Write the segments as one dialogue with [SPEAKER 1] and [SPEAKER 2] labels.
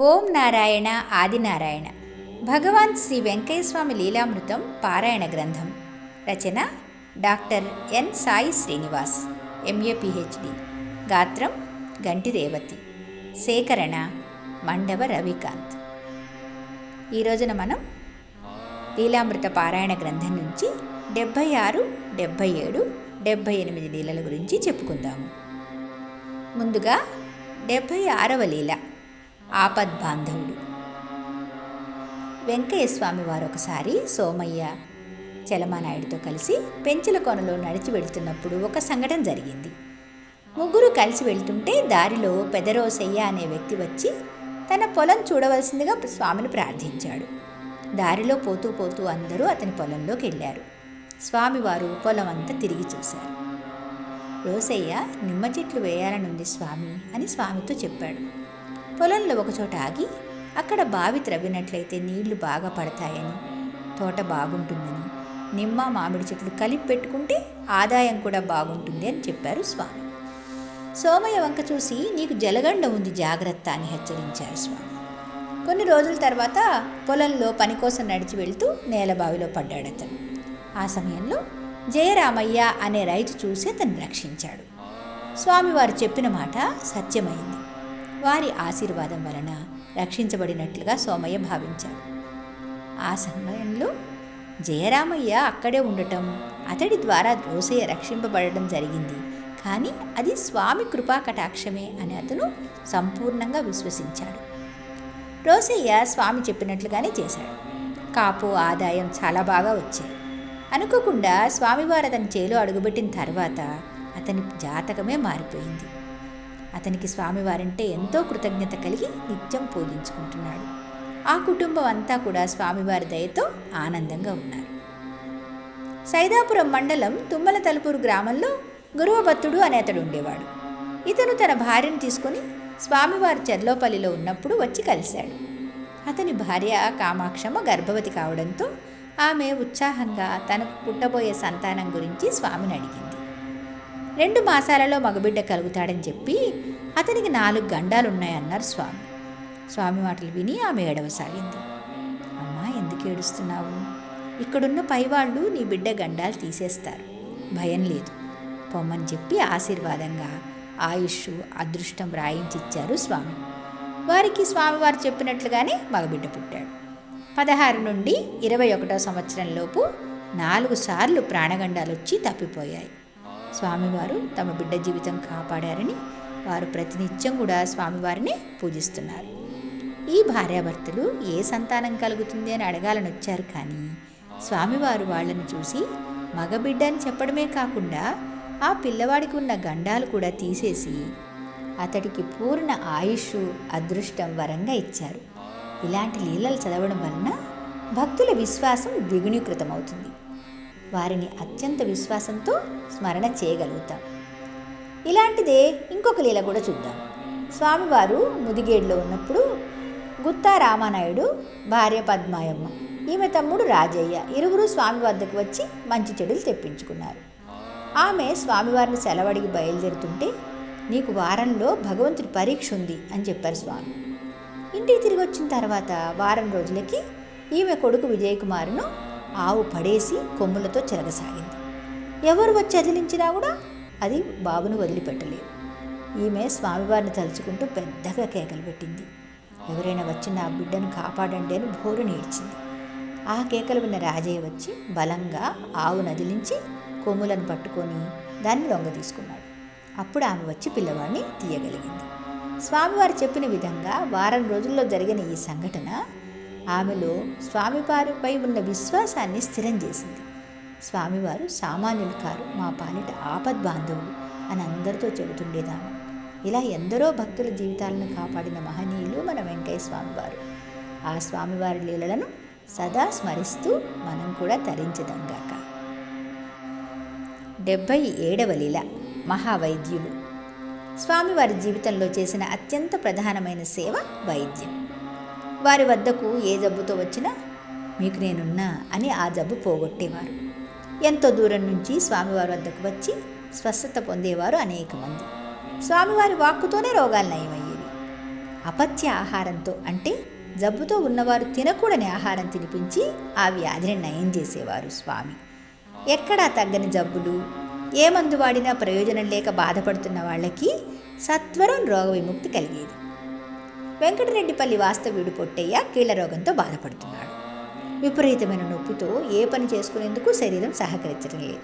[SPEAKER 1] ఓం నారాయణ ఆదినారాయణ. భగవాన్ శ్రీ వెంకయ్యస్వామి లీలామృతం పారాయణ గ్రంథం. రచన doctor N Sai Srinivas. MA PhD. గాత్రం గంటి రేవతి. సేకరణ మండవ రవికాంత్. ఈ రోజున మనం లీలామృత పారాయణ గ్రంథం నుంచి డెబ్భై ఆరు డెబ్భై ఏడు డెబ్భై ఎనిమిది లీలల గురించి చెప్పుకుందాము. ముందుగా డెబ్భై ఆరవ లీల. ఆపద్బాంధవుడు వెంకయ్య స్వామి వారు ఒకసారి సోమయ్య చలమానాయుడితో కలిసి పెంచుల కొనలో నడిచి వెళ్తున్నప్పుడు ఒక సంఘటన జరిగింది. ముగ్గురు కలిసి వెళ్తుంటే దారిలో పెదరోసయ్య అనే వ్యక్తి వచ్చి తన పొలం చూడవలసిందిగా స్వామిని ప్రార్థించాడు. దారిలో పోతూ పోతూ అందరూ అతని పొలంలోకి వెళ్ళారు. స్వామివారు పొలం అంతా తిరిగి చూశారు. రోసయ్య నిమ్మ చెట్లు వేయాలనుంది స్వామి అని స్వామితో చెప్పాడు. పొలంలో ఒకచోట ఆగి అక్కడ బావి త్రవ్వినట్లయితే నీళ్ళు బాగా పడతాయని. తోట బాగుంటుందని. నిమ్మ మామిడి చెట్లు కలిపి పెట్టుకుంటే ఆదాయం కూడా బాగుంటుంది అని చెప్పారు స్వామి. సోమయ్య వంక చూసి నీకు జలగండ ఉంది జాగ్రత్త అని హెచ్చరించారు స్వామి. కొన్ని రోజుల తర్వాత పొలంలో పని కోసం నడిచి వెళ్తూ నేలబావిలో పడ్డాడు అతను. ఆ సమయంలో జయరామయ్య అనే రైతు చూసి అతను రక్షించాడు. స్వామివారు చెప్పిన మాట సత్యమైంది. వారి ఆశీర్వాదం వలన రక్షించబడినట్లుగా సోమయ్య భావించాడు. ఆ సమయంలో జయరామయ్య అక్కడే ఉండటం అతడి ద్వారా రోసయ్య రక్షింపబడడం జరిగింది. కానీ అది స్వామి కృపా కటాక్షమే అని అతను సంపూర్ణంగా విశ్వసించాడు. రోసయ్య స్వామి చెప్పినట్లుగానే చేశాడు. కాపు ఆదాయం చాలా బాగా వచ్చాయి. అనుకోకుండా స్వామివారు అతని చేలో అడుగుపెట్టిన తర్వాత అతని జాతకమే మారిపోయింది. అతనికి స్వామివారంటే ఎంతో కృతజ్ఞత కలిగి నిత్యం పూజించుకుంటున్నాడు. ఆ కుటుంబం అంతా కూడా స్వామివారి దయతో ఆనందంగా ఉన్నారు. సైదాపురం మండలం తుమ్మల తలుపూరు గ్రామంలో గురువభత్తుడు అనే అతడు ఉండేవాడు. ఇతను తన భార్యను తీసుకుని స్వామివారి చెర్లోపల్లిలో ఉన్నప్పుడు వచ్చి కలిశాడు. అతని భార్య కామాక్షమ్మ గర్భవతి కావడంతో ఆమె ఉత్సాహంగా తనకు పుట్టబోయే సంతానం గురించి స్వామిని అడిగింది. రెండు మాసాలలో మగబిడ్డ కలుగుతాడని చెప్పి అతనికి నాలుగు గండాలున్నాయన్నారు స్వామి. స్వామి మాటలు విని ఆమె ఏడవసాగింది. అమ్మా ఎందుకు ఏడుస్తున్నావు? ఇక్కడున్న పైవాళ్ళు నీ బిడ్డ గండాలు తీసేస్తారు. భయం లేదు. పొమ్మని చెప్పి ఆశీర్వాదంగా ఆయుష్ అదృష్టం రాయించిచ్చారు స్వామి. వారికి స్వామివారు చెప్పినట్లుగానే మగబిడ్డ పుట్టాడు. పదహారు నుండి ఇరవై ఒకటో సంవత్సరంలోపు నాలుగు సార్లు ప్రాణగండాలు వచ్చి తప్పిపోయాయి. స్వామివారు తమ బిడ్డ జీవితం కాపాడారని వారు ప్రతినిత్యం కూడా స్వామివారిని పూజిస్తున్నారు. ఈ భార్యాభర్తలు ఏ సంతానం కలుగుతుంది అని అడగాలని వచ్చారు కానీ స్వామివారు వాళ్ళని చూసి మగబిడ్డ అని చెప్పడమే కాకుండా ఆ పిల్లవాడికి ఉన్న గండాలు కూడా తీసేసి అతడికి పూర్ణ ఆయుష్ అదృష్టం వరంగా ఇచ్చారు. ఇలాంటి లీలలు చదవడం వలన భక్తుల విశ్వాసం ద్విగుణీకృతమవుతుంది. వారిని అత్యంత విశ్వాసంతో స్మరణ చేయగలుగుతాం. ఇలాంటిదే ఇంకొక లీల కూడా చూద్దాం. స్వామివారు ముదిగేడులో ఉన్నప్పుడు గుత్తా రామానాయుడు భార్య పద్మాయమ్మ ఈమె తమ్ముడు రాజయ్య ఇరువురు స్వామి వద్దకు వచ్చి మంచి చెడులు తెప్పించుకున్నారు. ఆమె స్వామివారిని సెలవడికి బయలుదేరుతుంటే నీకు వారంలో భగవంతుడి పరీక్ష ఉంది అని చెప్పారు స్వామి. ఇంటికి తిరిగి వచ్చిన తర్వాత వారం రోజులకి ఈమె కొడుకు విజయకుమారును ఆవు పడేసి కొమ్ములతో చెరగసాగింది. ఎవరు వచ్చి అదిలించినా కూడా అది బాబును వదిలిపెట్టలేదు. ఈమె స్వామివారిని తలుచుకుంటూ పెద్దగా కేకలు పెట్టింది. ఎవరైనా వచ్చి నా బిడ్డను కాపాడండి అని భోరు నేర్చింది ఆ కేకలు విన్న రాజయ్య వచ్చి బలంగా ఆవు నదిలించి కొమ్ములను పట్టుకొని దాన్ని లొంగ తీసుకున్నాడు. అప్పుడు ఆమె వచ్చి పిల్లవాడిని తీయగలిగింది. స్వామివారు చెప్పిన విధంగా వారం రోజుల్లో జరిగిన ఈ సంఘటన ఆమెలో స్వామివారిపై ఉన్న విశ్వాసాన్ని స్థిరం చేసింది. స్వామివారు సామాన్యులు కారు మా పాలిట ఆపద్బాంధవులు అని అందరితో చెబుతుండేదాము. ఇలా ఎందరో భక్తుల జీవితాలను కాపాడిన మహనీయులు మన వెంకయ్య స్వామివారు. ఆ స్వామివారి లీలలను సదా స్మరిస్తూ మనం కూడా తరించదంగాక డెబ్భై ఏడవ లీల మహావైద్యులు. స్వామివారి జీవితంలో చేసిన అత్యంత ప్రధానమైన సేవ వైద్యం. వారి వద్దకు ఏ జబ్బుతో వచ్చినా మీకు నేనున్నా అని ఆ జబ్బు పోగొట్టేవారు. ఎంతో దూరం నుంచి స్వామివారి వద్దకు వచ్చి స్వస్థత పొందేవారు అనేక మంది. స్వామివారి వాక్కుతోనే రోగాలు నయమయ్యేవి. అపత్య ఆహారంతో అంటే జబ్బుతో ఉన్నవారు తినకూడని ఆహారం తినిపించి ఆ వ్యాధిని నయం చేసేవారు స్వామి. ఎక్కడా తగ్గని జబ్బులు ఏ మందు వాడినా ప్రయోజనం లేక బాధపడుతున్న వాళ్ళకి సత్వరం రోగ విముక్తి కలిగేది. వెంకటరెడ్డిపల్లి వాస్తవ్యుడు పొట్టయ్య కీళ్ళరోగంతో బాధపడుతున్నాడు. విపరీతమైన నొప్పితో ఏ పని చేసుకునేందుకు శరీరం సహకరించడం లేదు.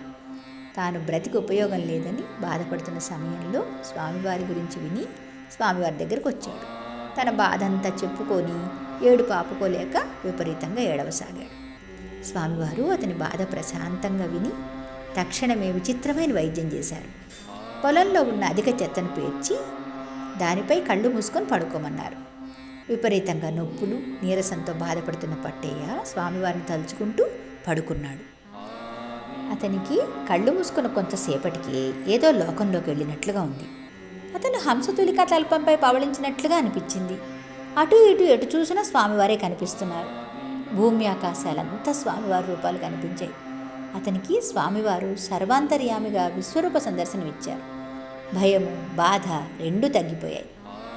[SPEAKER 1] తాను బ్రతికి ఉపయోగం లేదని బాధపడుతున్న సమయంలో స్వామివారి గురించి విని స్వామివారి దగ్గరకు వచ్చాడు. తన బాధ అంతా చెప్పుకొని ఏడు పాపుకోలేక విపరీతంగా ఏడవసాగాడు. స్వామివారు అతని బాధ ప్రశాంతంగా విని తక్షణమే విచిత్రమైన వైద్యం చేశారు. పొలంలో ఉన్న అధిక చెత్తను పేర్చి దానిపై కళ్ళు మూసుకొని పడుకోమన్నారు. విపరీతంగా నొప్పులు నీరసంతో బాధపడుతున్న పట్టయ్య స్వామివారిని తలుచుకుంటూ పడుకున్నాడు. అతనికి కళ్ళు మూసుకున్న కొంతసేపటికి ఏదో లోకంలోకి వెళ్ళినట్లుగా ఉంది. అతను హంసతులిక తల్పంపై పవళించినట్లుగా అనిపించింది. అటు ఇటు ఎటు చూసినా స్వామివారే కనిపిస్తున్నారు. భూమి ఆకాశాలంతా స్వామివారి రూపాలు కనిపించాయి. అతనికి స్వామివారు సర్వాంతర్యామిగా విశ్వరూప సందర్శనమిచ్చారు. భయము బాధ రెండూ తగ్గిపోయాయి.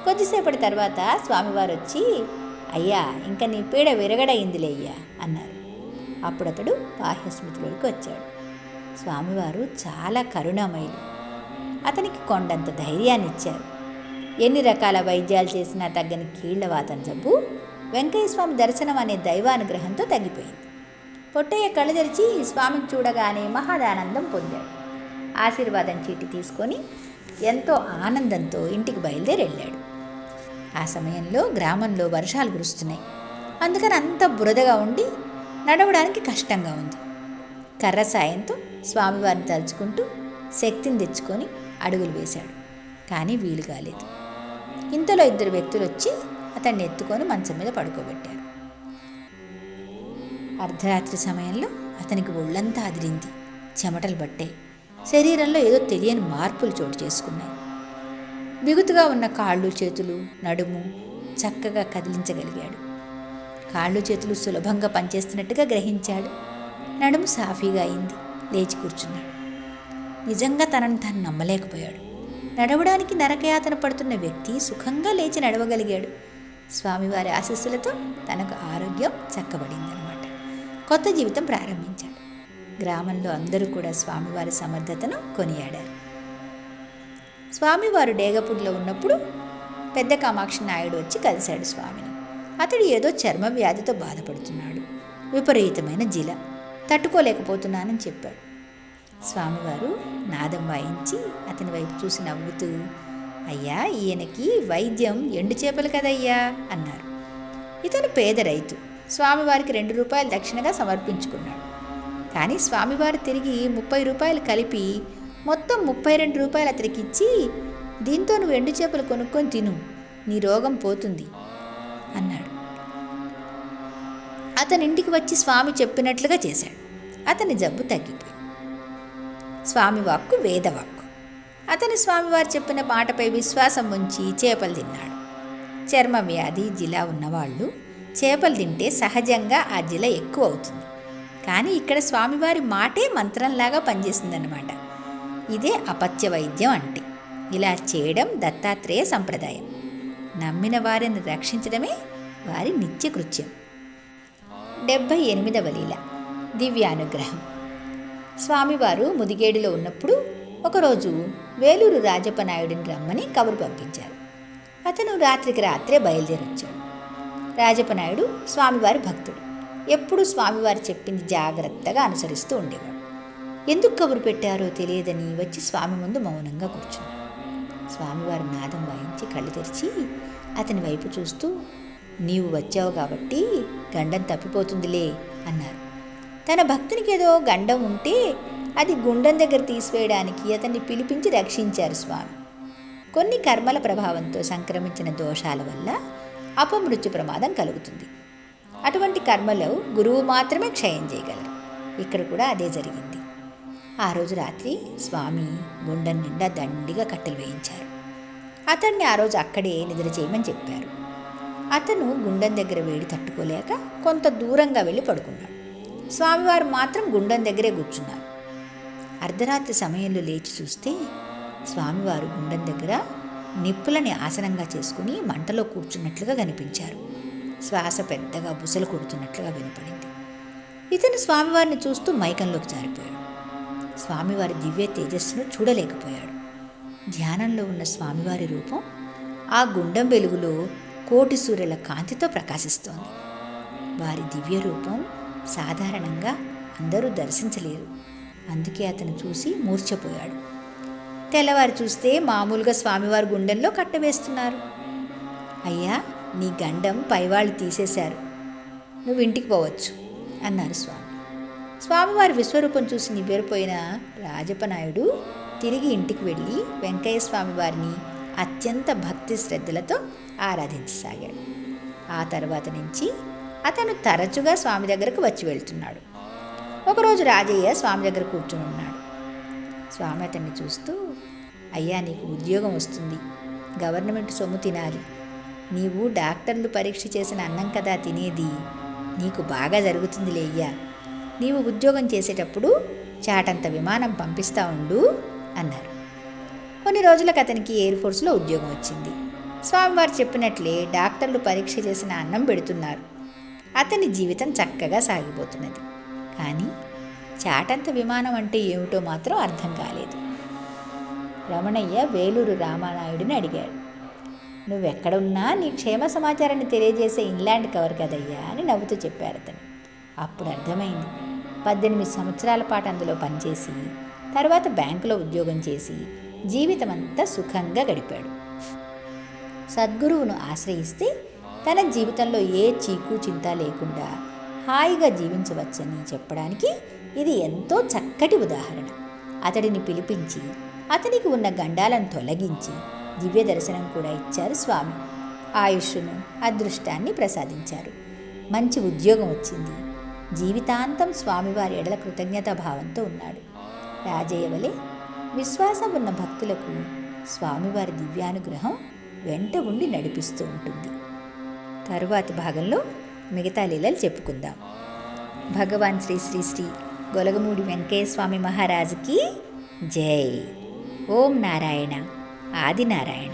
[SPEAKER 1] కొద్దిసేపటి తర్వాత స్వామివారు వచ్చి అయ్యా ఇంకా నీ పీడ విరగడయిందిలే అయ్యా అన్నారు. అప్పుడు అతడు బాహ్యస్మృతిలోకి వచ్చాడు. స్వామివారు చాలా కరుణామయులు. అతనికి కొండంత ధైర్యాన్ని ఇచ్చారు ఎన్ని రకాల వైద్యాలు చేసినా తగ్గని కీళ్ళవాతం జబ్బు వెంకయ్య స్వామి దర్శనం అనే దైవానుగ్రహంతో తగ్గిపోయింది. పొట్టయ్య కళ్ళు తెరిచి స్వామిని చూడగానే మహాదానందం పొందాడు. ఆశీర్వాదం చీటి తీసుకొని ఎంతో ఆనందంతో ఇంటికి బయలుదేరి వెళ్ళాడు ఆ సమయంలో గ్రామంలో వర్షాలు కురుస్తున్నాయి. అందుకని అంత బురదగా ఉండి నడవడానికి కష్టంగా ఉంది. కర్ర సాయంతో స్వామివారిని తలుచుకుంటూ శక్తిని తెచ్చుకొని అడుగులు వేశాడు. కానీ వీలు కాలేదు. ఇంతలో ఇద్దరు వ్యక్తులు వచ్చి అతన్ని ఎత్తుకొని మంచం మీద పడుకోబెట్టారు. అర్ధరాత్రి సమయంలో అతనికి ఒళ్ళంతా అదిరింది. చెమటలు పట్టాయి. శరీరంలో ఏదో తెలియని మార్పులు చోటు చేసుకున్నాయి. బిగుతుగా ఉన్న కాళ్ళు చేతులు నడుము చక్కగా కదిలించగలిగాడు. కాళ్ళు చేతులు సులభంగా పనిచేస్తున్నట్టుగా గ్రహించాడు. నడుము సాఫీగా అయింది. లేచి కూర్చున్నాడు. నిజంగా తనను తాను నమ్మలేకపోయాడు. నడవడానికి నరకయాతన పడుతున్న వ్యక్తి సుఖంగా లేచి నడవగలిగాడు. స్వామివారి ఆశస్సులతో తనకు ఆరోగ్యం చక్కబడిందనమాట కొత్త జీవితం ప్రారంభించాడు. గ్రామంలో అందరూ కూడా స్వామివారి సమర్థతను కొనియాడారు. స్వామివారు డేగపూడిలో ఉన్నప్పుడు పెద్ద కామాక్షి నాయుడు వచ్చి కలిశాడు స్వామిని. అతడు ఏదో చర్మ వ్యాధితో బాధపడుతున్నాడు. విపరీతమైన జిల. తట్టుకోలేకపోతున్నానని చెప్పాడు. స్వామివారు నాదం వాయించి అతని వైపు చూసి నవ్వుతూ అయ్యా ఈయనకి వైద్యం ఎండు చేపలు కదయ్యా అన్నారు. ఇతను పేద రైతు. స్వామివారికి రెండు రూపాయలు దక్షిణగా సమర్పించుకున్నాడు. కానీ స్వామివారు తిరిగి ముప్పై రూపాయలు కలిపి మొత్తం ముప్పై రెండు రూపాయలు అతనికి ఇచ్చి దీంతో నువ్వు ఎండు చేపలు కొనుక్కొని తిను నీ రోగం పోతుంది అన్నాడు. అతని ఇంటికి వచ్చి స్వామి చెప్పినట్లుగా చేశాడు. అతని జబ్బు తగ్గిపోయి స్వామి వాక్కు వేదవాక్కు అతని స్వామివారు చెప్పిన మాటపై విశ్వాసం ఉంచి చేపలు తిన్నాడు. చర్మ వ్యాధి జిలా ఉన్నవాళ్ళు చేపలు తింటే సహజంగా ఆ జిల ఎక్కువ అవుతుంది. కానీ ఇక్కడ స్వామివారి మాటే మంత్రంలాగా పనిచేసిందనమాట ఇదే అపత్య వైద్యం అంటే. ఇలా చేయడం దత్తాత్రేయ సంప్రదాయం. నమ్మిన వారిని రక్షించడమే వారి నిత్యకృత్యం డెబ్భై ఎనిమిదవ లీల. దివ్యానుగ్రహం. స్వామివారు ముదిగేడులో ఉన్నప్పుడు ఒకరోజు వేలూరు రాజపనాయుడిని రమ్మని కబురు పంపించారు. అతను రాత్రికి రాత్రే బయలుదేరొచ్చాడు. రాజపనాయుడు స్వామివారి భక్తుడు. ఎప్పుడూ స్వామివారు చెప్పింది జాగ్రత్తగా అనుసరిస్తూ ఉండేవాడు. ఎందుకు కబురు పెట్టారో తెలియదని వచ్చి స్వామి ముందు మౌనంగా కూర్చున్నాడు స్వామివారు నాదం వాయించి కళ్ళు తెరిచి అతని వైపు చూస్తూ నీవు వచ్చావు కాబట్టి గండం తప్పిపోతుందిలే అన్నారు. తన భక్తునికి ఏదో గండం ఉంటే అది గుండం దగ్గర తీసివేయడానికి అతన్ని పిలిపించి రక్షించారు స్వామి. కొన్ని కర్మల ప్రభావంతో సంక్రమించిన దోషాల వల్ల అపమృత్యు ప్రమాదం కలుగుతుంది. అటువంటి కర్మలో గురువు మాత్రమే క్షయం చేయగలరు. ఇక్కడ కూడా అదే జరిగింది. ఆ రోజు రాత్రి స్వామి గుండె నిండా దండిగా కట్టెలు వేయించారు. అతన్ని ఆ రోజు అక్కడే నిద్ర చేయమని చెప్పారు. అతను గుండం దగ్గర వేడి తట్టుకోలేక కొంత దూరంగా వెళ్ళి పడుకున్నాడు. స్వామివారు మాత్రం గుండెం దగ్గరే కూర్చున్నారు. అర్ధరాత్రి సమయంలో లేచి చూస్తే స్వామివారు గుండం దగ్గర నిప్పులని ఆసనంగా చేసుకుని మంటలో కూర్చున్నట్లుగా కనిపించారు. శ్వాస పెద్దగా బుసలు కొడుతున్నట్లుగా వినపడింది. ఇతను స్వామివారిని చూస్తూ మైకంలోకి జారిపోయాడు. స్వామివారి దివ్య తేజస్సును చూడలేకపోయాడు. ధ్యానంలో ఉన్న స్వామివారి రూపం ఆ గుండం వెలుగులో కోటి సూర్యుల కాంతితో ప్రకాశిస్తోంది. వారి దివ్య రూపం సాధారణంగా అందరూ దర్శించలేరు. అందుకే అతను చూసి మూర్ఛపోయాడు. తెల్లవారు చూస్తే మామూలుగా స్వామివారి గుండెల్లో కట్టవేస్తున్నారు. అయ్యా నీ గండం పైవాళ్ళు తీసేశారు. నువ్వు ఇంటికి పోవచ్చు అన్నారు స్వామి. స్వామివారి విశ్వరూపం చూసి నివ్వెరపోయిన రాజపనాయుడు తిరిగి ఇంటికి వెళ్ళి వెంకయ్య స్వామి వారిని అత్యంత భక్తి శ్రద్ధలతో ఆరాధించసాగాడు. ఆ తర్వాత నుంచి అతను తరచుగా స్వామి దగ్గరకు వచ్చి వెళ్తున్నాడు. ఒకరోజు రాజయ్య స్వామి దగ్గర కూర్చుని ఉన్నాడు. స్వామి అతన్ని చూస్తూ అయ్యా నీకు ఉద్యోగం వస్తుంది. గవర్నమెంట్ సొమ్ము తినాలి. నీవు డాక్టర్లు పరీక్ష చేసిన అన్నం కదా తినేది. నీకు బాగా జరుగుతుందిలే అయ్యా. నీవు ఉద్యోగం చేసేటప్పుడు చాటంత విమానం పంపిస్తా ఉండు అన్నారు. కొన్ని రోజులకు అతనికి ఎయిర్ ఫోర్స్లో ఉద్యోగం వచ్చింది. స్వామివారు చెప్పినట్లే డాక్టర్లు పరీక్ష చేసిన అన్నం పెడుతున్నారు. అతని జీవితం చక్కగా సాగిపోతున్నది. కానీ చాటంత విమానం అంటే ఏమిటో మాత్రం అర్థం కాలేదు. రమణయ్య వేలూరు రామానాయుడిని అడిగాడు. నువ్వెక్కడున్నా నీ క్షేమ సమాచారాన్ని తెలియజేసే ఇంగ్లాండ్ కవర్ కదయ్యా అని నవ్వుతూ చెప్పారు అతను. అప్పుడు అర్థమైంది. పద్దెనిమిది సంవత్సరాల పాటు అందులో పనిచేసి తర్వాత బ్యాంకులో ఉద్యోగం చేసి జీవితమంతా సుఖంగా గడిపాడు. సద్గురువును ఆశ్రయిస్తే తన జీవితంలో ఏ చీకు చింత లేకుండా హాయిగా జీవించవచ్చని చెప్పడానికి ఇది ఎంతో చక్కటి ఉదాహరణ. అతడిని పిలిపించి అతనికి ఉన్న గండాలను తొలగించి దివ్య దర్శనం కూడా ఇచ్చారు స్వామి. ఆయుష్ను అదృష్టాన్ని ప్రసాదించారు. మంచి ఉద్యోగం వచ్చింది. జీవితాంతం స్వామివారి ఎడల కృతజ్ఞతా భావంతో ఉన్నాడు. రాజయ్యవలె విశ్వాసం ఉన్న భక్తులకు స్వామివారి దివ్యానుగ్రహం వెంట ఉండి నడిపిస్తూ ఉంటుంది. తరువాతి భాగంలో మిగతా లీలలు చెప్పుకుందాం. భగవాన్ శ్రీ శ్రీ శ్రీ గొలగమూడి వెంకయ్య స్వామి మహారాజుకి జై. ఓం నారాయణ. ఆదినారాయణ.